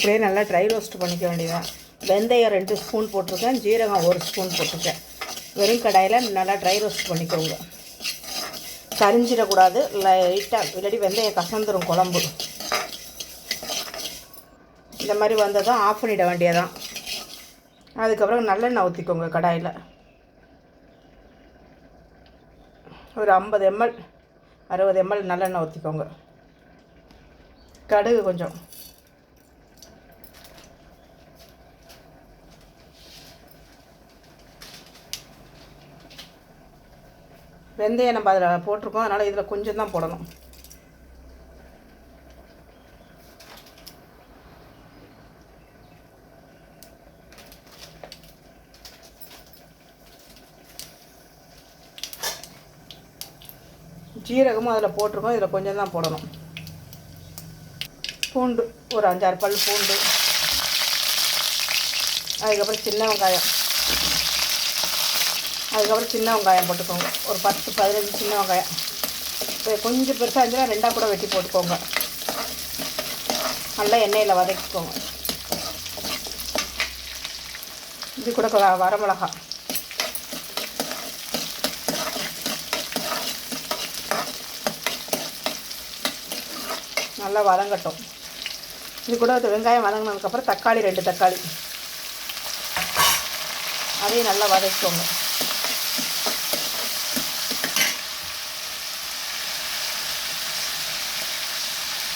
அப்படியே நல்லா dry roast பண்ணிக்க வேண்டியதான் வெந்தயம் ரெண்டு ஸ்பூன் போட்டிருக்கேன் ஜீரகம் ஒரு ஸ்பூன் போட்டிருக்கேன். வெறும் கடாயில் நல்லா ட்ரை ரோஸ்ட் பண்ணிக்கோங்க. கரிஞ்சிடக்கூடாது லைட்டாக இல்லாட்டி வெந்தயம் கசந்துரும் குழம்பு. இந்த மாதிரி வந்ததும் ஆஃப் பண்ணிட வேண்டியதான் அதுக்கப்புறம் நல்லெண்ணெய் ஊற்றிக்கோங்க கடாயில். ஒரு ஐம்பது எம்எல் அறுபது எம்எல் நல்லெண்ணெய் ஊற்றிக்கோங்க கடுகு கொஞ்சம். வெந்தயம் நம்ம அதில் போட்டிருக்கோம். அதனால் இதில் கொஞ்சம் தான் போடணும். ஜீரகமும் அதில் போட்டிருக்கோம். இதில் கொஞ்சம் தான் போடணும். பூண்டு ஒரு அஞ்சாறு பல் பூண்டு. அதுக்கப்புறம் சின்ன வெங்காயம். அதுக்கப்புறம் சின்ன வெங்காயம் போட்டுக்கோங்க. ஒரு பத்து பதினஞ்சு சின்ன வெங்காயம். இப்போ கொஞ்சம் பெருசாக இருந்துச்சுன்னா ரெண்டாக கூட வெட்டி போட்டுக்கோங்க. நல்லா எண்ணெயில் வதக்கிக்கோங்க. இது கூட வரமிளகா நல்லா வதங்கட்டும். இது கூட வெங்காயம் வதங்கினதுக்கப்புறம் தக்காளி ரெண்டு தக்காளி. அதையும் நல்லா வதக்கிக்கோங்க.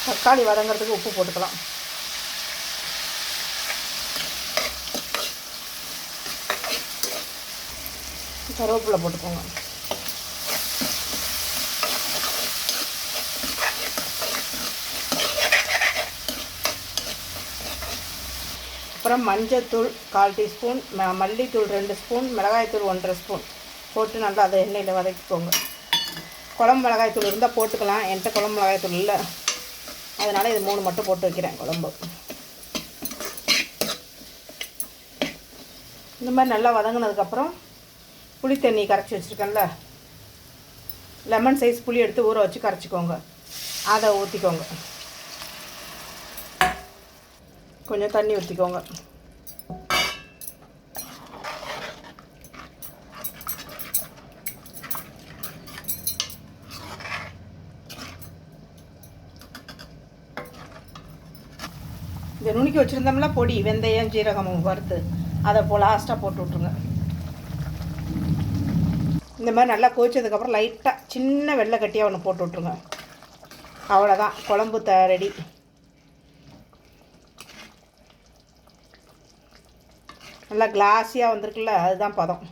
தக்காளி வதங்கிறதுக்கு உப்பு போட்டுக்கலாம். கருவேப்பிலை போட்டுக்கோங்க. அப்புறம் மஞ்சத்தூள் கால் டீஸ்பூன் ம மல்லித்தூள் ரெண்டு ஸ்பூன் மிளகாய்த்தூள் ஒன்றரை ஸ்பூன். போட்டு நல்லா அதை எண்ணெயில் வதக்கிக்கோங்க. குழம்பு மிளகாய்த்தூள் இருந்தால் போட்டுக்கலாம். என்கிட்ட குழம்பு மிளகாய்த்தூள் இல்லை. அதனால் இது மூணு மட்டும் போட்டு வைக்கிறேன் குழம்பு. இந்த மாதிரி நல்லா வதங்கினதுக்கப்புறம் புளி தண்ணி கரைச்சி வச்சுருக்கேன்ல. லெமன் சைஸ் புளி எடுத்து ஊற வச்சு கரைச்சிக்கோங்க. அதை ஊற்றிக்கோங்க கொஞ்சம் தண்ணி ஊற்றிக்கோங்க இந்த நுணுக்கி வச்சுருந்தோம்ல பொடி வெந்தயம் ஜீரகமும் வறுத்து அதை இப்போ லாஸ்ட்டாக போட்டு விட்ருங்க இந்த மாதிரி நல்லா கொதிச்சதுக்கப்புறம் லைட்டாக சின்ன வெள்ளை கட்டியாக ஒன்று போட்டு விட்ருங்க அவ்வளோதான் குழம்பு த ரெடி நல்லா கிளாஸியாக வந்திருக்குல்ல அதுதான் பதம்.